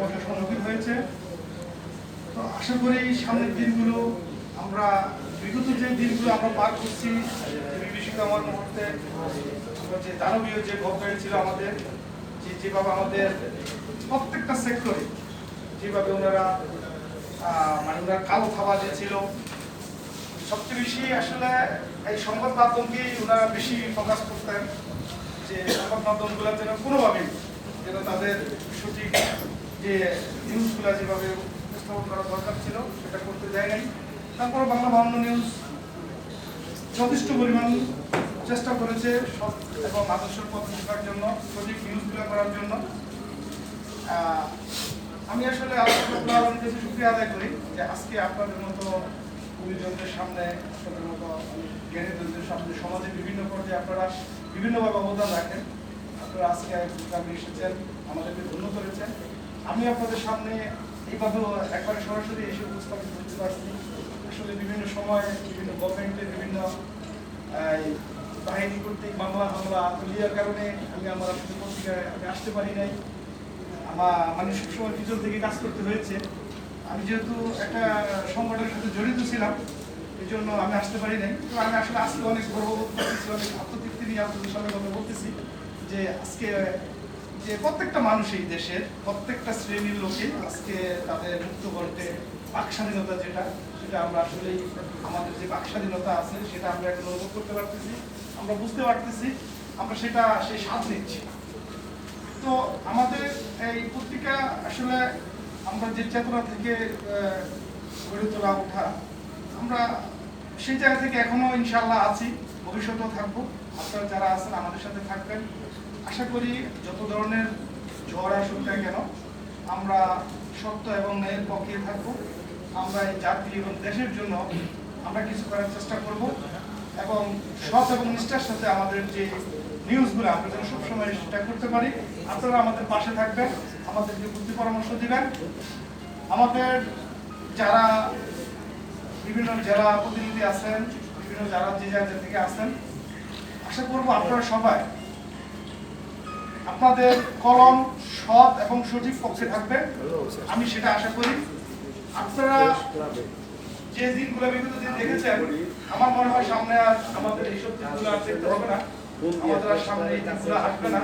সমস্যার সম্মুখীন হয়েছে। তো আশা করি সামনের দিনগুলো আমরা বিগত যে দিনগুলো আমরা পার করছি আমার মুহূর্তে যে দানবীয় যে ভোগাই ছিল আমাদের, যে যেভাবে আমাদের প্রত্যেকটা সেক্টরে যেভাবে ওনারা মানে ওনারা কালো খাওয়া যে ছিল সবচেয়ে বেশি আসলে এই সংবাদ মাধ্যমকেই ওনারা বেশি ফোকাস করতেন, যে সংবাদ মাধ্যমগুলো যেন কোনোভাবেই যেন তাদের সঠিক যে নিউজগুলো যেভাবে উপস্থাপন করা দরকার ছিল, সেটা করতে দেয় নাই তারপর বাংলা বাংলা নিউজ যথেষ্ট পরিমাণ চেষ্টা করেছে সব এবং আদর্শের পথ শেখার জন্য, সঠিক নিউজগুলো করার জন্য। আমি আসলে আপনার কাছে শুক্রিয়া আদায় করি যে আজকে আপনাদের মতো গুরুজনদের সামনে, আপনাদের মতো জ্ঞানীজনদের সামনে সমাজে বিভিন্ন পর্যায়ে আপনারা বিভিন্নভাবে অবদান রাখেন। আপনারা আজকে গ্রামে এসেছেন, আমাদেরকে ধন্য করেছেন। আমি আপনাদের সামনে এইভাবে একবারে সরাসরি এসে উপস্থাপিত করতে পারছি। আসলে বিভিন্ন সময় বিভিন্ন গভর্নমেন্টের বিভিন্ন বাহিনী কর্তৃক মামলা, হামলা তুলিয়ার কারণে আমি আমার আসলে পত্রিকায় আমি আসতে পারি নাই। আমার মানে সবসময় পিছন থেকে কাজ করতে হয়েছে। আমি যেহেতু একটা সংগঠনের সাথে জড়িত ছিলাম, এই জন্য আমি আসতে পারি নাই। তো আমি আসলে আজকে অনেক গর্ববোধ করতেছি, অনেক আত্মতৃপ্তি নিয়ে আপনাদের সামনে কথা বলতেছি যে আজকে যে প্রত্যেকটা মানুষ এই দেশের প্রত্যেকটা শ্রেণির লোকে আজকে তাদের মুক্ত করতে বাক স্বাধীনতা যেটা, সেটা আমরা আসলেই আমাদের যে বাক স্বাধীনতা আছে সেটা আমরা এখন অনুভব করতে পারতেছি, আমরা বুঝতে পারতেছি, আমরা সেটা সেই স্বাদ নিচ্ছি। তো আমাদের এই পত্রিকা আসলে আমরা যে চেতনা থেকে গড়ে তোলা ওঠা আমরা সেই জায়গা থেকে এখনও ইনশাল্লাহ আছি, ভবিষ্যতেও থাকব। আপনারা যারা আছেন আমাদের সাথে থাকবেন। আশা করি যত ধরনের ঝড় আসুক না কেন, আমরা সত্য এবং ন্যায়ের পক্ষে থাকব। আমরা এই জাতি এবং দেশের জন্য আমরা কিছু করার চেষ্টা করব এবং সৎ এবং নিষ্ঠার সাথে আমাদের যে নিউজগুলো, আমরা যেন সবসময় সেটা করতে পারি। আপনারা আমাদের পাশে থাকবেন, আমাদেরকে বুদ্ধি পরামর্শ দিবেন। আমাদের যারা বিভিন্ন জেলা প্রতিনিধি আছেন, বিভিন্ন যারা যে জায়গা থেকে আছেন, আশা করব আপনারা সবাই আপনাদের কলম সৎ এবং সঠিক পক্ষে থাকবে। আমি সেটা আশা করি। আপনারা যে দিনগুলো বিগত দিন দেখেছেন আমার মনে হয় সামনে আর আমাদের এইসব দিনগুলো আর দেখতে হবে না। আমাদের আর সামনে এই দিনগুলো আসবে না।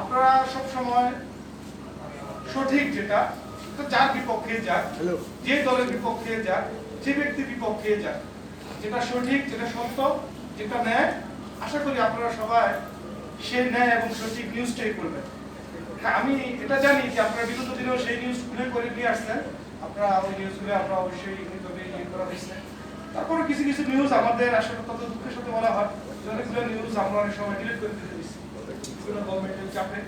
আপনারা সব সময় সঠিক যেটা যার বিপক্ষে যাক যে দলের বিপক্ষে যাক যে ব্যক্তির বিপক্ষে যাক যেটা সঠিক যেটা সত্য যেটা ন্যায় আশা করি আপনারা সবাই সেই ন্যায় এবং সঠিক নিউজটাই করবেন হ্যাঁ আমি এটা জানি যে আপনারা বিগত দিনেও সেই নিউজ খুলে করে নিয়ে আসছেন। আপনারা ওই নিউজগুলো আমরা অবশ্যই ইউটিউবে ইয়ে করা হয়েছে। তারপরে কিছু কিছু নিউজ আমাদের আসলে তত দুঃখের সাথে বলা হয়। অনেকগুলো নিউজ আমরা অনেক সময় ডিলিট করে দিতে দিচ্ছি বিভিন্ন গভর্নমেন্টের চাপে।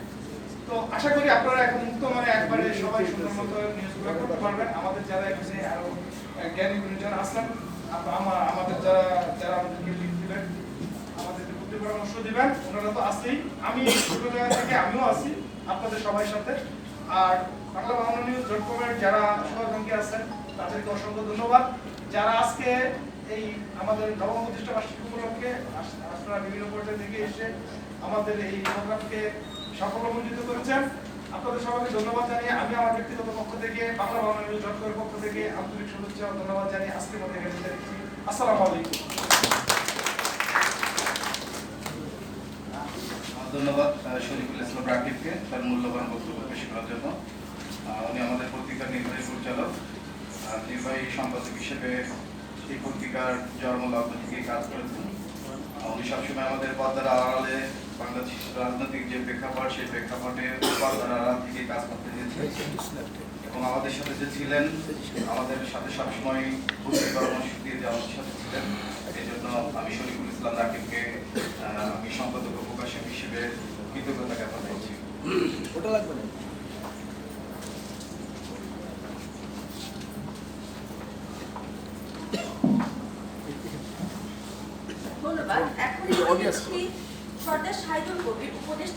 তো আশা করি আপনারা এখন মুক্ত মানে একবারে সবাই সুন্দর মতো নিউজগুলো করতে পারবেন। আমাদের যারা এখানে আরও আহ, জ্ঞানী গুণীজন আছেন আপ- আমা- আমাদের যারা যারা আমাদেরকে দিবেন, ওনারা তো আমি ছোটবেলা থেকে আমিও আপনাদের সবার সাথে। আর বাংলা যারা সহযোগী আছেন, তাদেরকে অসংখ্য ধন্যবাদ। যারা আজকে এই আমাদের নবম প্রতিষ্ঠা বার্ষিকী উপলক্ষে আপনারা বিভিন্ন পর্যায়ে থেকে এসে আমাদের এই প্রোগ্রামকে সাফল্যমণ্ডিত করেছেন, আপনাদের সবাইকে ধন্যবাদ জানিয়ে আমি আমার ব্যক্তিগত পক্ষ থেকে, বাংলা পক্ষ থেকে আন্তরিক শুভেচ্ছা ধন্যবাদ জানিয়ে আজকের মধ্যে আসসালামু আলাইকুম। ধন্যবাদ শরীফুল ইসলাম রাকিবকে তার মূল্যবান বক্তব্য পেশ করার জন্য। উনি আমাদের পত্রিকার নির্বাহী পরিচালক। নির্বাহী সম্পাদক হিসেবে এই পত্রিকার জন্মলগ্ন থেকে কাজ করেছেন। উনি সবসময় আমাদের পর্দার আড়ালে, বাংলাদেশ রাজনৈতিক যে প্রেক্ষাপট, সেই প্রেক্ষাপটে পর্দার আড়াল থেকে কাজ করতে দিয়েছেন এবং আমাদের সাথে যে ছিলেন, আমাদের সাথে সবসময় বুদ্ধি পরামর্শ দিয়ে যে আমাদের সাথে ছিলেন। এই জন্য আমি শরীফুল ইসলাম রাকিবকে আমি সম্পাদক হিসেবে কৃতজ্ঞতা জ্ঞাপন করছি। ওটা লাগবে না? ধন্যবাদ। এখন সর্দার সাহিদুল কবির উপদেষ্টা